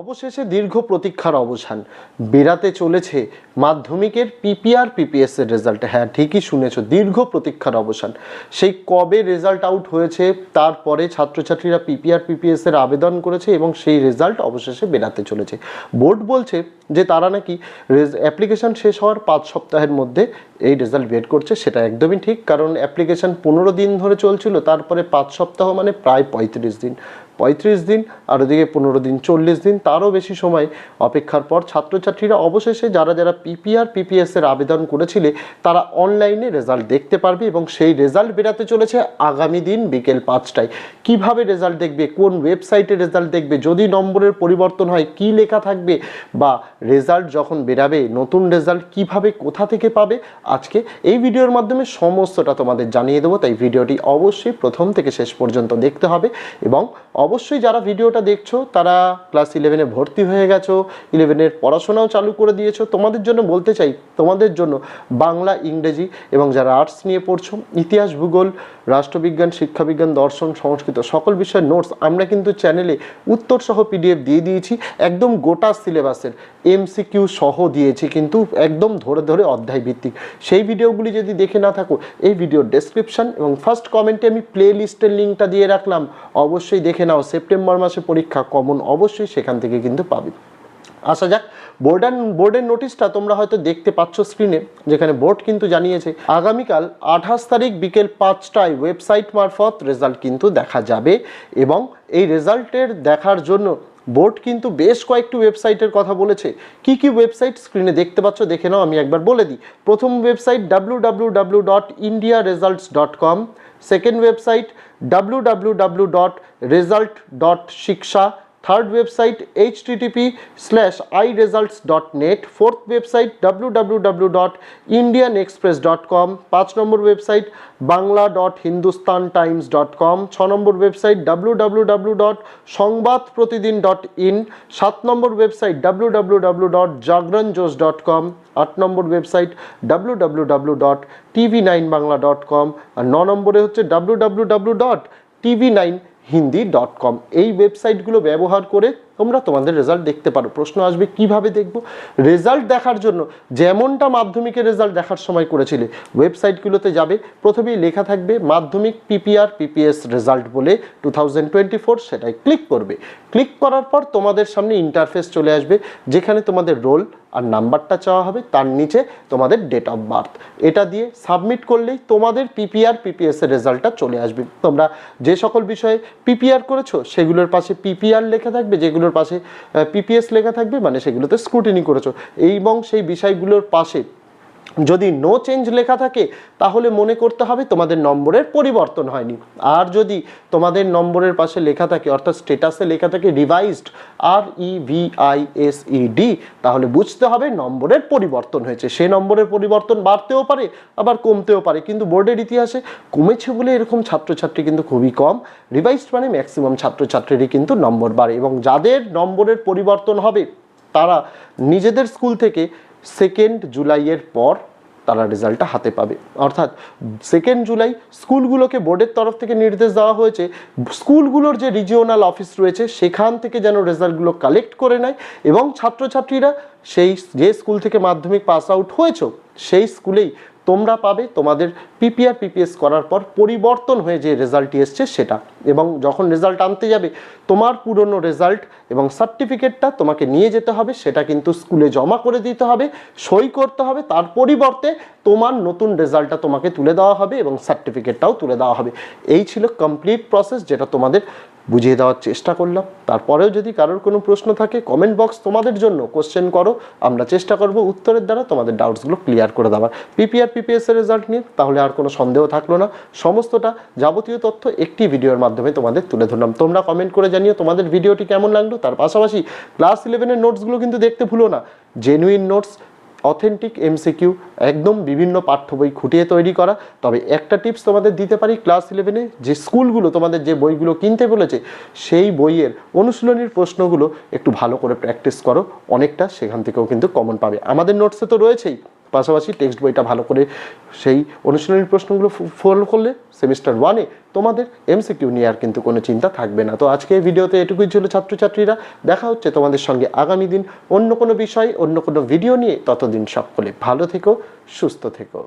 অবশেষে দীর্ঘ প্রতীক্ষার অবসান। বেরাতে চলেছে মাধ্যমিকের পিপিআর, পিপিএস এর রেজাল্ট হ্যাঁ ঠিকই শুনেছ, দীর্ঘ প্রতীক্ষার অবসান। সেই কবে রেজাল্ট আউট হয়েছে, তারপরে ছাত্রছাত্রীরা পিপিআর, পিপিএস এর আবেদন করেছে এবং সেই রেজাল্ট অবশেষে বেরাতে চলেছে। বোর্ড বলছে যে তারা নাকি অ্যাপ্লিকেশন শেষ হওয়ার পাঁচ সপ্তাহের মধ্যে এই রেজাল্ট বের করছে, সেটা একদমই ঠিক। কারণ অ্যাপ্লিকেশন পনেরো দিন ধরে চলছিল, তারপরে পাঁচ সপ্তাহ মানে প্রায় পঁয়ত্রিশ দিন। পঁয়ত্রিশ দিন, আর ওদিকে পনেরো দিন, চল্লিশ দিন, তারও বেশি সময় অপেক্ষার পর ছাত্রছাত্রীরা অবশেষে যারা যারা পিপিআর পিপিএস এর আবেদন করেছিলে, তারা অনলাইনে রেজাল্ট দেখতে পারবে এবং সেই রেজাল্ট বেরাতে চলেছে আগামী দিন বিকেল পাঁচটায়। কীভাবে রেজাল্ট দেখবে, কোন ওয়েবসাইটে রেজাল্ট দেখবে, যদি নম্বরের পরিবর্তন হয়, কি লেখা থাকবে, বা রেজাল্ট যখন বেরাবে নতুন রেজাল্ট কীভাবে, কোথা থেকে পাবে, আজকে এই ভিডিওর মাধ্যমে সমস্তটা তোমাদের জানিয়ে দেবো, তাই ভিডিওটি অবশ্যই প্রথম থেকে শেষ পর্যন্ত দেখতে হবে এবং অবশ্যই যারা ভিডিওটা দেখছ, তারা ক্লাস ইলেভেনে ভর্তি হয়ে গেছো ইলেভেনের পড়াশোনাও চালু করে দিয়েছ, তোমাদের জন্য বলতে চাই, তোমাদের জন্য বাংলা, ইংরেজি এবং যারা আর্টস নিয়ে পড়ছো, ইতিহাস, ভূগোল, রাষ্ট্রবিজ্ঞান, শিক্ষাবিজ্ঞান, দর্শন, সংস্কৃত, সকল বিষয়ের নোটস আমরা কিন্তু চ্যানেলে উত্তর সহ পিডিএফ দিয়ে দিয়েছি, একদম গোটা সিলেবাসের এমসিকিউ সহ দিয়েছি কিন্তু একদম ধরে ধরে অধ্যায় ভিত্তিক। সেই ভিডিওগুলি যদি দেখে না থাকো, এই ভিডিওর ডেসক্রিপশন এবং ফার্স্ট কমেন্টে আমি প্লে লিস্টের লিঙ্কটা দিয়ে রাখলাম, অবশ্যই দেখে নাও। সেপ্টেম্বর মাসে পরীক্ষা কমন অবশ্যই সেখান থেকে কিন্তু পাবে। আসা যাক বোর্ডার বোর্ডের নোটিশটা তোমরা হয়তো দেখতে পাচ্ছ স্ক্রিনে, যেখানে বোর্ড কিন্তু জানিয়েছে, আগামীকাল আঠাশ তারিখ বিকেল পাঁচটায় ওয়েবসাইট মারফত রেজাল্ট কিন্তু দেখা যাবে এবং এই রেজাল্টের দেখার জন্য বোর্ড কিন্তু বেশ কয়েকটি ওয়েবসাইটের কথা বলেছে। কি কি ওয়েবসাইট স্ক্রিনে দেখতে পাচ্ছ দেখে নাও, আমি একবার বলে দিই। প্রথম website W dot India results dot com second website W W dot result dot Shiksha third website H TTP slash I results dot net fourth website W dot Indian express dot com পাঁচ নম্বর website Bangla dot Hindustan times dot com ছ নম্বর website W dot সংবাদ প্রতিদিন dot in সাত নম্বর website W dot জাগরণ জোস dot com আট নম্বর website W dot TV nine Bangla dot com আর ন নম্বরে হচ্ছে W dot TV nine Hindi dot com এই ওয়েবসাইটগুলো ব্যবহার করে তোমরা তোমাদের রেজাল্ট দেখতে পারো। প্রশ্ন আসবে, কীভাবে দেখব? রেজাল্ট দেখার জন্য যেমনটা মাধ্যমিকের রেজাল্ট দেখার সময় করেছিলে, ওয়েবসাইটগুলোতে যাবে। প্রথমেই লেখা থাকবে, মাধ্যমিক পিপিআর পিপিএস রেজাল্ট বলে টু সেটাই ক্লিক করবে। ক্লিক করার পর তোমাদের সামনে ইন্টারফেস চলে আসবে, যেখানে তোমাদের রোল আর নাম্বারটা চাওয়া হবে তার নিচে তোমাদের ডেট অফ বার্থ এটা দিয়ে সাবমিট করলেই তোমাদের পিপিআর পিপিএসের রেজাল্টটা চলে আসবে। তোমরা যে সকল বিষয়ে পিপিআর করেছ, সেগুলোর পাশে পিপিআর লেখা থাকবে, যেগুলোর পাশে পিপিএস লেখা থাকবে মানে সেগুলোতে স্ক্রুটিনি করেছ। এবং সেই বিষয়গুলোর পাশে যদি নো চেঞ্জ লেখা থাকে, তাহলে মনে করতে হবে তোমাদের নম্বরের পরিবর্তন হয়নি। আর যদি তোমাদের নম্বরের পাশে লেখা থাকে, অর্থাৎ স্টেটাসে লেখা থাকে revised R E V I S E D তাহলে বুঝতে হবে নম্বরের পরিবর্তন হয়েছে। সে নম্বরের পরিবর্তন বাড়তেও পারে, আবার কমতেও পারে। কিন্তু বোর্ডের ইতিহাসে কমেছে বলে এরকম ছাত্রছাত্রী কিন্তু খুবই কম। রিভাইজড মানে ম্যাক্সিমাম ছাত্রছাত্রীরই কিন্তু নম্বর বাড়ে। এবং যাদের নম্বরের পরিবর্তন হবে, তারা নিজেদের স্কুল থেকে সেকেন্ড জুলাইয়ের পর তারা রেজাল্টটা হাতে পাবে। অর্থাৎ সেকেন্ড জুলাই স্কুলগুলোকে বোর্ডের তরফ থেকে নির্দেশ দেওয়া হয়েছে, স্কুলগুলোর যে রিজিওনাল অফিস রয়েছে সেখান থেকে যেন রেজাল্টগুলো কালেক্ট করে নেয় এবং ছাত্রছাত্রীরা সেই যে স্কুল থেকে মাধ্যমিক পাস আউট হয়েছ, সেই স্কুলেই তোমরা পাবে, তোমাদের পিপিআর পিপিএস করার পর পরিবর্তন হয়ে যে রেজাল্টটি এসছে সেটা। এবং যখন রেজাল্ট আনতে যাবে, তোমার পুরনো রেজাল্ট এবং সার্টিফিকেটটা তোমাকে নিয়ে যেতে হবে, সেটা কিন্তু স্কুলে জমা করে দিতে হবে, সই করতে হবে, তার পরিবর্তে তোমার নতুন রেজাল্টটা তোমাকে তুলে দেওয়া হবে এবং সার্টিফিকেটটাও তুলে দেওয়া হবে। এই ছিল কমপ্লিট প্রসেস যেটা তোমাদের বুঝিয়ে দেওয়ার চেষ্টা করলাম। তারপরেও যদি কারোর কোনো প্রশ্ন থাকে কমেন্ট বক্স তোমাদের জন্য কোশ্চেন করো। আমরা চেষ্টা করব উত্তরের দ্বারা তোমাদের ডাউটসগুলো ক্লিয়ার করে দেওয়ার। পিপিআর পিপিএস এর রেজাল্ট নিয়ে তাহলে আর কোনো সন্দেহ থাকল না। সমস্তটা যাবতীয় তথ্য একটি ভিডিওর মাধ্যমে তোমাদের তুলে ধরলাম। তোমরা কমেন্ট করে জানিও তোমাদের ভিডিওটি কেমন লাগল। তার পাশাপাশি ক্লাস ইলেভেনের নোটসগুলো কিন্তু দেখতে ভুলো না। জেনুইন নোটস অথেন্টিক এমসিকিউ একদম বিভিন্ন পাঠ্য বই খুঁটিয়ে তৈরি করা। তবে একটা টিপস তোমাদের দিতে পারি ক্লাস ইলেভেনে যে স্কুলগুলো তোমাদের যে বইগুলো কিনতে বলেছে, সেই বইয়ের অনুশীলনীর প্রশ্নগুলো একটু ভালো করে প্র্যাকটিস করো, অনেকটা সেখান থেকেও কিন্তু কমন পাবে। আমাদের নোটসে তো রয়েছেই। পাশাপাশি টেক্সট বইটা ভালো করে সেই অনুশীলনের প্রশ্নগুলো ফলো করলে সেমিস্টার ওয়ানে তোমাদের এমসিকিউ নিয়ে আর কিন্তু কোনো চিন্তা থাকবে না। তো আজকে এই ভিডিওতে এটুকুই ছিল ছাত্রছাত্রীরা। দেখা হচ্ছে তোমাদের সঙ্গে আগামী দিন অন্য কোনো বিষয়, অন্য কোনো ভিডিও নিয়ে। ততদিন সকলে ভালো থেকো, সুস্থ থেকো।